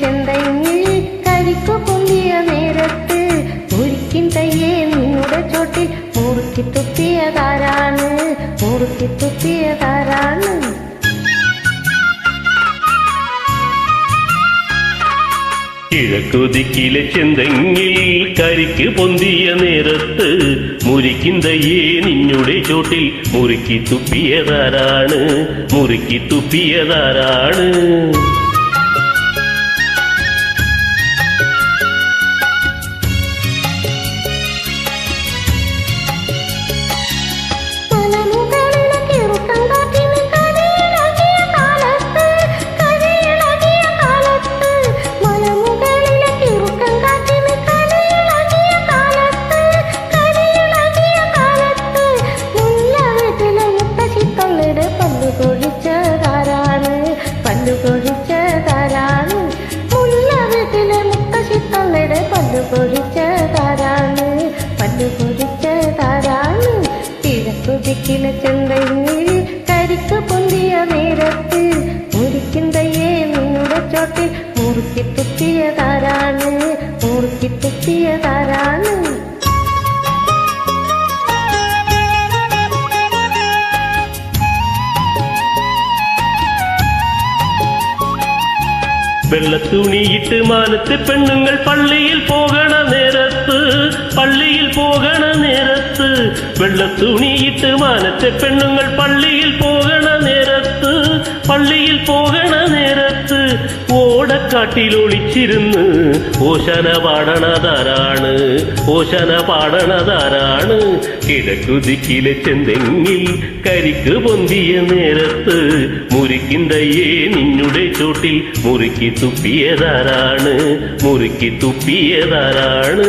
ചെന്തയിൽ കരിക്കു നേരത്ത് ചോട്ടിൽ മുറുക്കി തുപ്പിയതാരാണ് മുറുക്കി തുപ്പിയതാരാണ് കിഴക്കുതിക്കിലെ ചെന്തെങ്ങിൽ കരിക്ക് പൊന്തിയ നേരത്ത് മുരിക്കിന്തയ്യേ നിന്നുടെ ചോട്ടിൽ മുറുക്കി തുപ്പിയതാരാണ് മുറുക്കി തുപ്പിയതാരാണ് കിഴക്കുദിക്കിലെ ചെന്തയിൽ കരിക്ക് പൊന്തിയ നേരത്ത് മുറിക്കിന്തയെ നിങ്ങളുടെ ചോട്ടിൽ മുറുക്കി തുപ്പിയതാരാണ് മുറുക്കി തുപ്പിയതാരാണ് வெள்ள துணியிட்டு மானத்து பெண்ணுங்கள் பள்ளியில் போகண நேரத்து பள்ளியில் போகண நேரத்து. வெள்ள துணியிட்டு மானத்து பெண்ணுங்கள் பள்ளியில் போகண நேரத்து பள்ளியில் போகண நேரத்து. ஓ ഓടക്കാട്ടിൽ ഒളിച്ചിരുന്ന്. ഓശന പാടണതാരാണ് ഓശന പാടണതാരാണ് കിഴക്കുതിക്കിലെ ചെന്തെങ്ങിൽ കരിക്ക് പൊന്തിയ നേരത്ത് മുറിക്കിന്തയ്യേ നിന്നുടെ ചോട്ടിൽ മുറുക്കി തുപ്പിയതാരാണ് മുറുക്കി തുപ്പിയതാരാണ്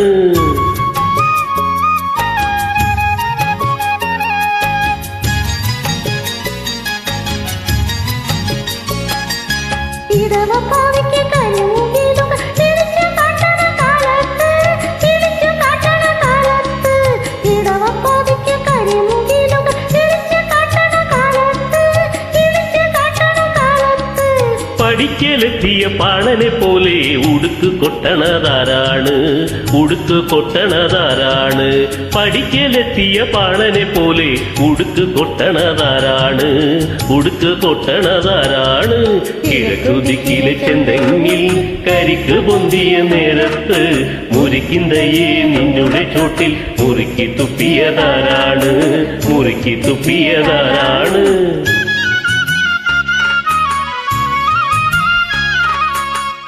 ഇടവപ്പാവിക്ക് പഠിക്കലെത്തിയ പാണനെ പോലെ ഉടുക്ക് കൊട്ടണതാരാണ്? ഉടുക്ക് കൊട്ടണതാരാണ്? പടിക്കലെത്തിയ പാണനെ പോലെ ഉടുക്ക് കൊട്ടണതാരാണ്? ഉടുക്ക് കൊട്ടണതാരാണ്? കിഴക്കുതിക്കിലെ ചെന്തെങ്ങിൽ കരിക്ക് പൊന്തിയ നേരത്ത് മുറിക്കിന്തയെ നിന്നുടെ ചോട്ടിൽ മുറുക്കി തുപ്പിയതാരാണ്? മുറുക്കി തുപ്പിയതാരാണ്?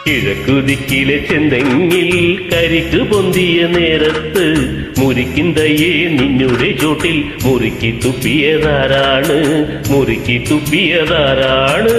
കിഴക്കുദിക്കിലെ ചെന്തെങ്ങിൽ കരിക്ക് പൊന്തിയ നേരത്ത് മുറിക്കിന്തയെ നിന്നുടെ ചോട്ടിൽ മുറുക്കി തുപ്പിയതാരാണ്? മുറുക്കി തുപ്പിയതാരാണ്?